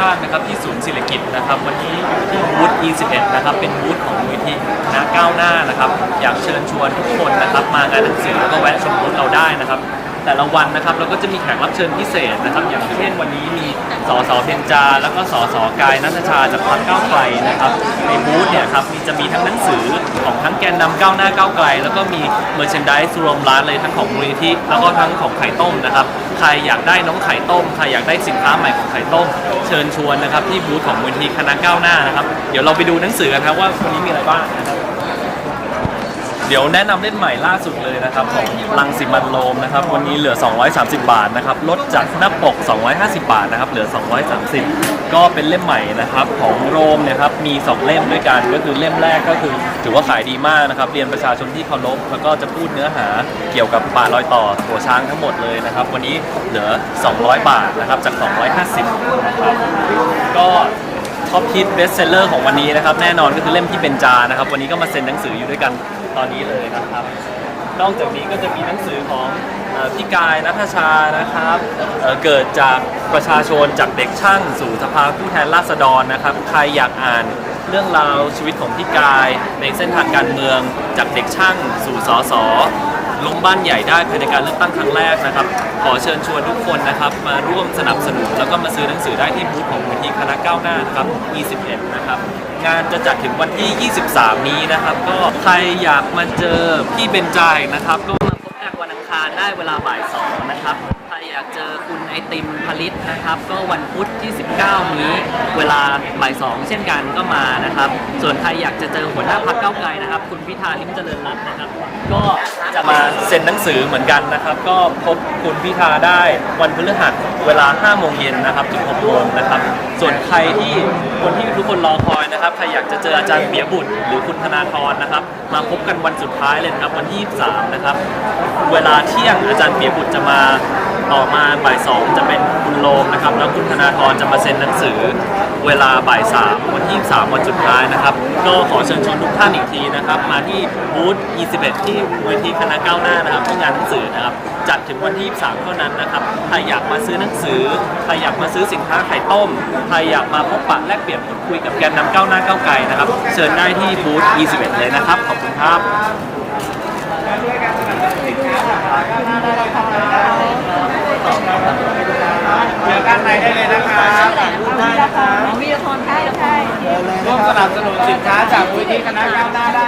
ชาตินะครับที่ศูนย์ศิริกิติ์นะครับวันนี้อยู่ที่บูธ E11 นะครับเป็นบูธของมูลที่คณะก้าวหน้านะครับอยากเชิญชวนทุกคนนะครับมางานหนังสือแล้วก็แวะชมบูธเราได้นะครับ แต่ละวันนะครับเราก็จะมีแขกรับเชิญพิเศษนะครับ อย่างเช่นวันนี้มีสสเพ็ญจา แล้วก็สสกายนัทชาจากพรรคก้าวไกลนะครับในบูธเนี่ยครับมีจะมีทั้งหนังสือของทั้งแกนนำก้าวหน้าก้าวไกล แล้วก็มีเมอร์เชนดิสรวมร้านเลยทั้งของมูลนิธิแล้วก็ทั้งของไข่ต้มนะครับ ใครอยากได้น้องไข่ต้มใครอยากได้สินค้าใหม่ของไข่ต้ม เชิญชวนนะครับที่บูธของมูลนิธิคณะก้าวหน้านะครับ เดี๋ยวเราไปดูหนังสือกันครับว่าวันนี้มีอะไรบ้างนะครับ เดี๋ยวแนะนำเล่มใหม่ล่าสุดเลยนะครับของลังสิมันโรมนะครับ วันนี้เหลือ 230 บาทนะครับลดจากหน้าปก 250 บาทนะครับเหลือ 230 ก็เป็นเล่มใหม่นะครับของโรมเนี่ยครับมี 2 เล่มด้วยกันก็คือเล่มแรกก็คือถือว่าขายดีมากนะครับเรียนประชาชนที่เคารพแล้วก็จะพูดเนื้อหาเกี่ยวกับป่ารอยต่อหัวช้างทั้งหมดเลยนะครับ วันนี้เหลือ 200 บาทนะครับจาก 250นะครับก็ ท็อปฮิตเบสเซลเลอร์ของวันนี้นะครับ แน่นอนก็คือเล่มที่เป็นจานะครับ วันนี้ก็มาเซ็นหนังสืออยู่ด้วยกัน ตอนนี้เลยนะครับ นอกจากนี้ก็จะมีหนังสือของเอ่อพี่กายนัทชานะครับเอ่อเกิดจากประชาชนจากเด็กช่างสู่สภาผู้แทนราษฎรนะครับ ใครอยากอ่านเรื่องราวชีวิตของพี่กายในเส้นทางการเมืองจากเด็กช่างสู่สส ล้มบ้านใหญ่ได้ภายในการเลือกตั้งครั้งแรกนะครับ ขอเชิญชวนทุกคนนะครับมาร่วมสนับสนุนแล้วก็มาซื้อหนังสือได้ที่บูธของมูลที่คณะก้าวหน้านะครับ 21 นะครับ งานจะจัดถึงวันที่ 23 นี้นะครับ ก็ใครอยากมาเจอพี่เบนจายนะครับ ก็มาพบกันวันอังคารได้เวลาบ่าย2นะครับใครอยากเจอคุณไอติมผลิตนะครับ ก็วันพุธที่ 19 นี้ เวลาบ่าย2เช่นกันก็มานะครับ ส่วนใครอยากจะเจอหัวหน้าพักเก้าวไกลนะครับ คุณพิธาลิมเจริญรัตน์นะครับ ก็ มาเซ็นหนังสือเหมือนกันนะครับ ก็พบคุณพิธาได้วันพฤหัสเวลา 5 โมงเย็นนะครับถึง6โมงนะครับ ส่วนใครที่คนที่ทุกคนรอคอยนะครับ ใครอยากจะเจออาจารย์เบียบุตร หรือคุณธนาธรนะครับ มาพบกันวันสุดท้ายเลยนะครับวันที่ 23 นะครับ เวลาเที่ยงอาจารย์เบียบุตรจะมา ต่อมาบ่ายสองจะเป็นคุณโลมนะครับ แล้วคุณธนาธรจะมาเซ็นหนังสือเวลาบ่ายสามวันที่23วันสุดท้ายนะครับ ก็ขอเชิญชวนทุกท่านอีกทีนะครับ มาที่บูธ 21 ที่เวทีคณะก้าวหน้านะครับที่งานหนังสือนะครับ จัดถึงวันที่ 23 เท่านั้นนะครับ ใครอยากมาซื้อหนังสือ ใครอยากมาซื้อสินค้าไข่ต้ม ใครอยากมาพบปะแลกเปลี่ยนพูดคุยกับแกนนำก้าวหน้าก้าวไกลนะครับ เชิญได้ที่บูธ 21 เลยนะครับ ขอบคุณครับ เจอกันในได้เลยนะครับมีละครใช่ใช่ร่วมสนับสนุนสินค้าจากมูลที่คณะก้าวหน้าได้